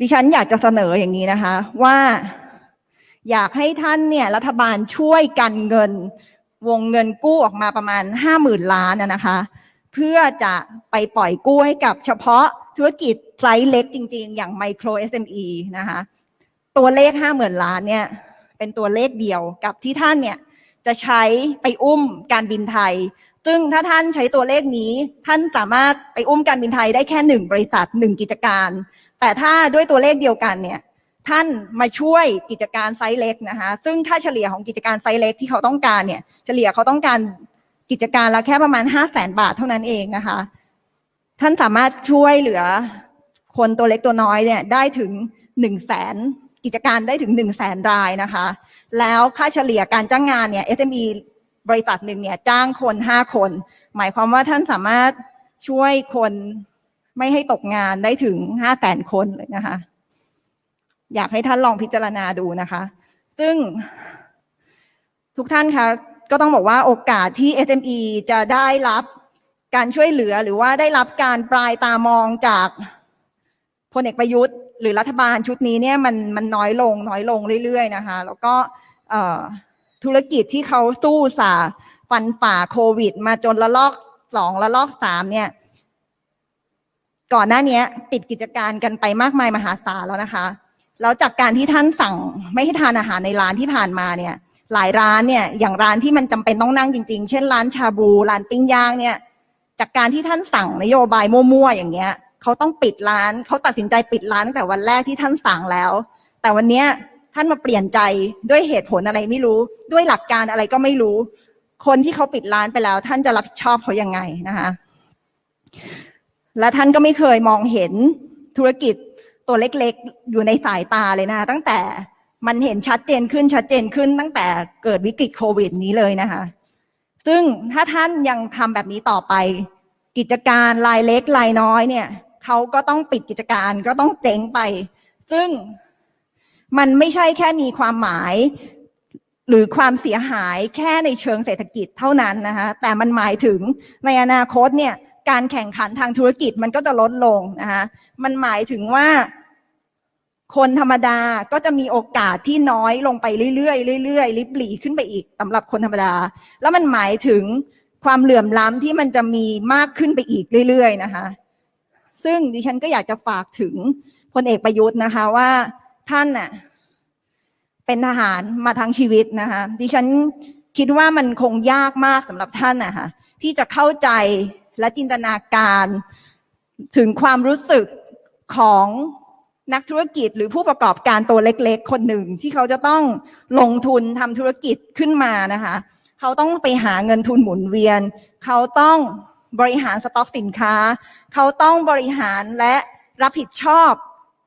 ดิฉันอยากจะเสนออย่างนี้นะคะ ว่าอยากให้ท่านเนี่ยรัฐบาลช่วยกันเงินวงเงินกู้ออกมาประมาณห้าหมื่นล้านนะคะ เพื่อจะไปปล่อยกู้ให้กับเฉพาะธุรกิจไซส์เล็กจริง ๆ อย่างไมโคร SME นะคะ ตัวเลขห้าหมื่นล้านเนี่ยเป็นตัวเลขเดียวกับที่ท่านเนี่ยจะใช้ไปอุ้มการบินไทย ซึ่งถ้าท่านใช้ตัวเลขนี้ ท่านสามารถไปอุ้มการบินไทยได้แค่หนึ่งบริษัทหนึ่งกิจการ แต่ถ้าด้วยตัวเลขเดียวกันเนี่ยท่านมาช่วยกิจการไซส์เล็กนะคะ ซึ่งค่าเฉลี่ยของกิจการไซส์เล็กที่เขาต้องการเนี่ย เฉลี่ยเขาต้องการกิจการละแค่ประมาณห้าแสนบาทเท่านั้นเองนะคะ ท่านสามารถช่วยเหลือคนตัวเล็กตัวน้อยเนี่ยได้ถึงหนึ่งแสนกิจการได้ถึงหนึ่งแสนรายนะคะ แล้วค่าเฉลี่ยการจ้างงานเนี่ย SME บริษัทหนึ่งเนี่ยจ้างคนห้าคน หมายความว่าท่านสามารถช่วยคนไม่ให้ตกงานได้ถึงห้าแสนคนเลยนะคะ อยากให้ท่านลองพิจารณาดูนะคะ ซึ่งทุกท่านคะก็ต้องบอกว่าโอกาสที่ SME จะได้รับการช่วยเหลือหรือว่าได้รับการปลายตามองจากพลเอกประยุทธ์ หรือรัฐบาลชุดนี้เนี่ยมันมันน้อยลงน้อยลงเรื่อยๆนะคะ แล้วก็ ธุรกิจที่เขาสู้สาฟันฝ่าโควิด มาจนละลอกสองละลอกสามเนี่ย ก่อนหน้านี้ปิดกิจการกันไปมากมายมหาศาลแล้วนะคะ แล้วจากการที่ท่านสั่งไม่ให้ทานอาหารในร้านที่ผ่านมาเนี่ย หลายร้านเนี่ย อย่างร้านที่มันจำเป็นต้องนั่งจริง ๆ เช่นร้านชาบูร้านปิ้งย่างเนี่ย จากการที่ท่านสั่งนโยบายมั่วๆอย่างเงี้ยเขาต้องปิดร้านเขาตัดสินใจปิดร้านตั้งแต่วันแรกที่ท่านสั่งแล้ว แต่วันเนี้ย ท่านมาเปลี่ยนใจด้วยเหตุผลอะไรไม่รู้ ด้วยหลักการอะไรก็ไม่รู้ คนที่เขาปิดร้านไปแล้ว ท่านจะรับผิดชอบเขายังไงนะคะและท่านก็ไม่เคยมองเห็นธุรกิจตัวเล็กๆ อยู่ในสายตาเลยนะคะตั้งแต่มันเห็นชัดเจนขึ้นชัดเจนขึ้นตั้งแต่เกิดวิกฤตโควิดนี้เลยนะคะ ซึ่งถ้าท่านยังทำแบบนี้ต่อไป กิจการรายเล็กรายน้อยเนี่ยเขาก็ต้องปิดกิจการก็ต้องเจ๊งไป ซึ่ง มันไม่ใช่แค่มีความหมาย หรือความเสียหายแค่ในเชิงเศรษฐกิจเท่านั้นนะคะแต่มันหมายถึงในอนาคตเนี่ยการแข่งขันทางธุรกิจมันก็จะลดลงนะคะมันหมายถึงว่าคนธรรมดาก็จะมีโอกาสที่น้อยลงไปเรื่อยๆเรื่อยๆลิบหลีขึ้นไปอีกสำหรับคนธรรมดา แล้วมันหมายถึงความเหลื่อมล้ำที่มันจะมีมากขึ้นไปอีกเรื่อย ๆ นะคะ ซึ่งดิฉันก็อยากจะฝากถึงพลเอกประยุทธ์นะคะว่า ท่านน่ะเป็นทหารมาทั้งชีวิตนะคะดิฉันคิดว่ามันคงยากมากสำหรับท่านนะคะที่จะเข้าใจและจินตนาการถึงความรู้สึกของนักธุรกิจหรือผู้ประกอบการตัวเล็กๆ คนหนึ่งที่เขาจะต้องลงทุนทำธุรกิจขึ้นมานะคะ เขาต้องไปหาเงินทุนหมุนเวียน เขาต้องบริหารสต็อกสินค้า เขาต้องบริหารและรับผิดชอบ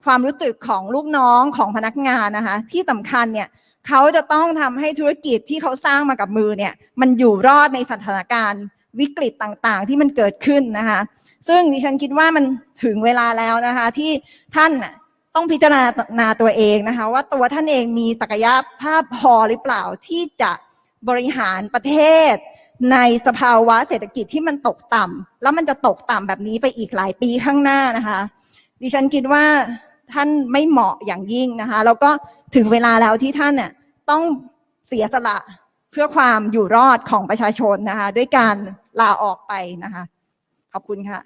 ความรู้สึกของลูกน้องของพนักงานนะคะ ที่สำคัญเนี่ยเขาจะต้องทำให้ธุรกิจที่เขาสร้างมากับมือเนี่ย มันอยู่รอดในสถานการณ์วิกฤตต่างๆ ที่มันเกิดขึ้นนะคะ ซึ่งดิฉันคิดว่ามันถึงเวลาแล้วนะคะ ที่ท่านต้องพิจารณาตัวเองนะคะ ว่าตัวท่านเองมีศักยภาพพอหรือเปล่าที่จะบริหารประเทศ ในสภาวะเศรษฐกิจที่มันตกต่ำแล้วมันจะตกต่ำแบบนี้ไปอีกหลายปีข้างหน้านะคะ ดิฉันคิดว่า ท่านไม่เหมาะอย่างยิ่งนะคะแล้วก็ถึงเวลาแล้วที่ท่านเนี่ยต้องเสียสละเพื่อความอยู่รอดของประชาชนนะคะ ด้วยการลาออกไปนะคะ ขอบคุณค่ะ